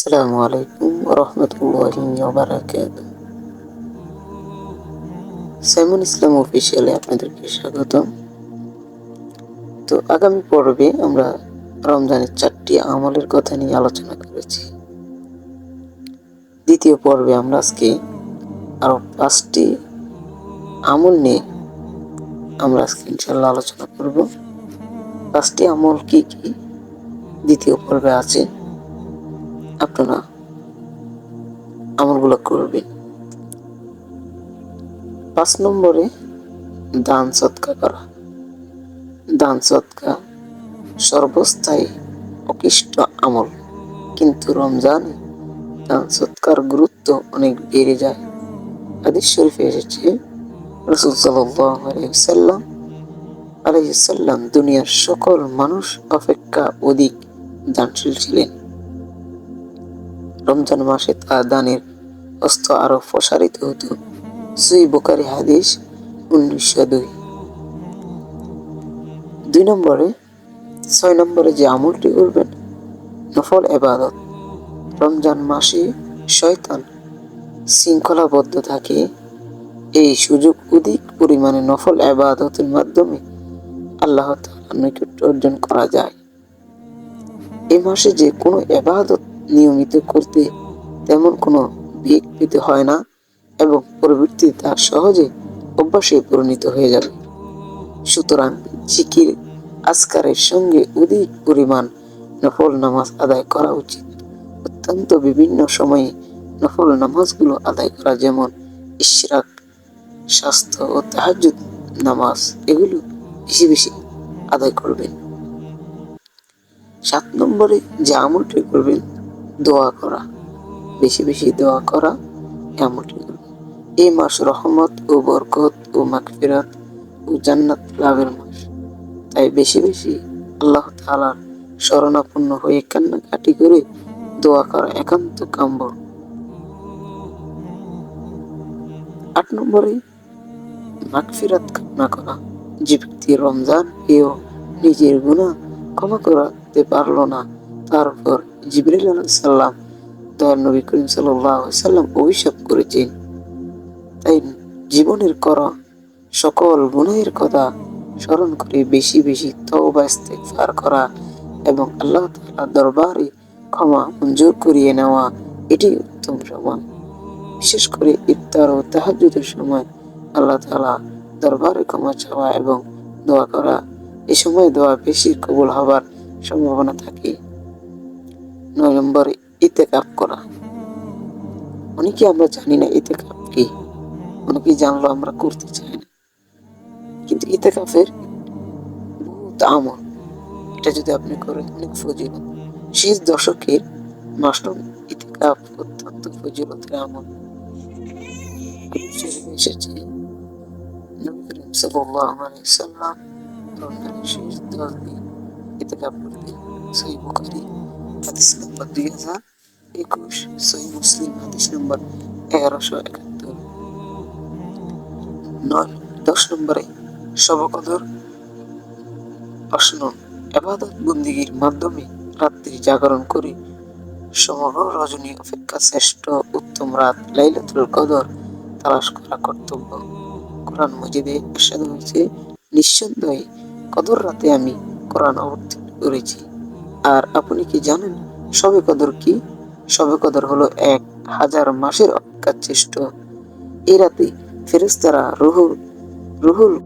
আসসালামু আলাইকুম রহমতুল্লাহি ওবারাকাত সাইমন ইসলাম অফিসিয়ালে আপনাদেরকে স্বাগতম। তো আগামী পর্বে আমরা রমজানের চারটি আমলের কথা নিয়ে আলোচনা করেছি। দ্বিতীয় পর্বে আমরা আজকে আরও পাঁচটি আমল নিয়ে আমরা আজকে ইনশাল্লাহ আলোচনা করব। পাঁচটি আমল কি কি? দ্বিতীয় পর্বে আছে। আপনারা আমলগুলো করবেন। পাঁচ নম্বরে দান সৎকা করা। দান সৎকা সর্বস্থায়ী অকিষ্ট আমল। কিন্তু রমজানে দান সৎকার গুরুত্ব অনেক বেড়ে যায়। হাদিস শরীফে এসেছে, রসুল সাল্লাম আলহিসাল্লাম দুনিয়ার সকল মানুষ অপেক্ষা অধিক দানশীল ছিলেন। রমজান মাসে তা দানের হস্ত আরও প্রসারিত হতো। সুই বোকারি হাদিস উনিশশো দুই। দুই নম্বরে, ছয় নম্বরে যে আমলটি করবেন, নফল এবাদত। রমজান মাসে শয়তান শৃঙ্খলাবদ্ধ থাকে। এই সুযোগ অধিক পরিমাণে নফল এবাদতের মাধ্যমে আল্লাহ নৈকট্য অর্জন করা যায়। এ মাসে যে কোনো এবাদত নিয়মিত করতে তেমন কোনো বেগ পেতে হয় না এবং পরবর্তীতে তা সহজে অভ্যাসে পরিণত হয়ে যাবে। সুতরাং জিকির আজকারের সঙ্গে অধিক পরিমাণ নফল নামাজ আদায় করা উচিত। অত্যন্ত বিভিন্ন সময়ে নফল নামাজগুলো আদায় করা যেমন ইশরাক, স্বাস্থ্য ও তাহাজুদ নামাজ, এগুলো বেশি বেশি আদায় করবেন। সাত নম্বরে যে আমলটি করবেন দোয়া করা, বেশি বেশি দোয়া করা করবেন এই মাস রহমত ও বরকত ও মাগফিরাত ও জান্নাত লাভের মাস। তাই বেশি বেশি আল্লাহ তাআলার শরণাপন্ন হয়ে কান্নাকাটি করে দোয়া করা একান্ত কাম্য আট নম্বরে, মাগফিরাত কামনা করা। যে ব্যক্তি রমজান পেয়েও নিজের গুণা ক্ষমা করাতে পারল না, তার উপর জিবরিল সাল্লাম দয়াল নবী করিম সাল্লাম অভিশাপ করেছেন। তাই জীবনের করা সকল গুণের কথা স্মরণ করে বেশি বেশি তওবা, ইস্তেগফার করা এবং আল্লাহ তাআলার দরবারে ক্ষমা মঞ্জুর করিয়ে নেওয়া, এটি উত্তম সময়। বিশেষ করে ইফতার ও তাহাজ্জুদের সময় আল্লাহ তাআলা দরবারে ক্ষমা চাওয়া এবং দোয়া করা। এ সময় দোয়া বেশি কবুল হবার সম্ভাবনা থাকে। নয় নম্বরে ইতেকাপ করা। অনেকে আমরা জানি না ইতেকাপ কি? অনেকে জানলো আমরা করতে চাই না। কিন্তু ইতেকাফের বহুত আমল। এটা যদি আপনি করেন, অনেক ফজিলত। শেষ দশকের মাসরুম ইতেকাপ অত্যন্ত ফজিলতের আমল। এসেছে নবী করিম হাদিস নম্বর দুই হাজার একুশ, সহি মুসলিম হাদিস নম্বর এগারোশো একাত্তর। নয়, দশ নম্বরে সবকদর অসনন এবাদত বন্দিগির মাধ্যমে রাত্রি জাগরণ করে সমগ্র রজনী অপেক্ষা শ্রেষ্ঠ উত্তম রাত লাইলাতুল কদর তালাশ করা কর্তব্য। কোরআন মজিদে এরশাদ হয়েছে, নিঃসন্দেহে কদর রাতে আমি কোরআন অবতীর্ণ করেছি। আর আপনি কি জানেন সবে কদর কি? সবে কদর হলো এক হাজার মাসের অপেক্ষা চেষ্ট এ রাতে ফেরেস্তারা রুহুল রুহুল